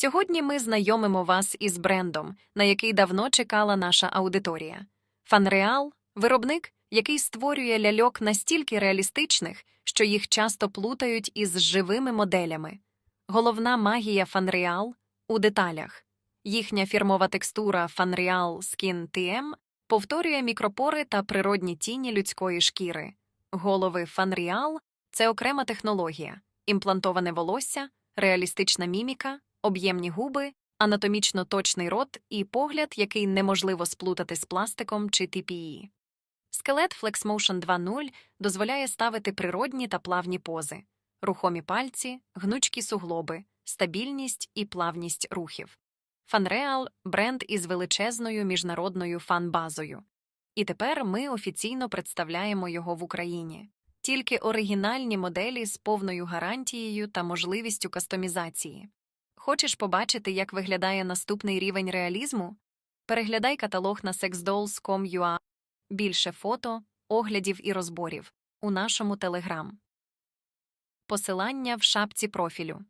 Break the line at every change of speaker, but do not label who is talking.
Сьогодні ми знайомимо вас із брендом, на який давно чекала наша аудиторія. Фанреал виробник, який створює ляльок настільки реалістичних, що їх часто плутають із живими моделями. Головна магія Фанреал у деталях. Їхня фірмова текстура Funreal Skin TM повторює мікропори та природні тіні людської шкіри. Голови Funreal – це окрема технологія, імплантоване волосся, реалістична міміка, об'ємні губи, анатомічно точний рот і погляд, який неможливо сплутати з пластиком чи TPE. Скелет FlexMotion 2.0 дозволяє ставити природні та плавні пози, рухомі пальці, гнучкі суглоби, стабільність і плавність рухів. Фанреал – бренд із величезною міжнародною фан-базою. І тепер ми офіційно представляємо його в Україні. Тільки оригінальні моделі з повною гарантією та можливістю кастомізації. Хочеш побачити, як виглядає наступний рівень реалізму? Переглядай каталог на sexdolls.com.ua. Більше фото, оглядів і розборів у нашому телеграм. Посилання в шапці профілю.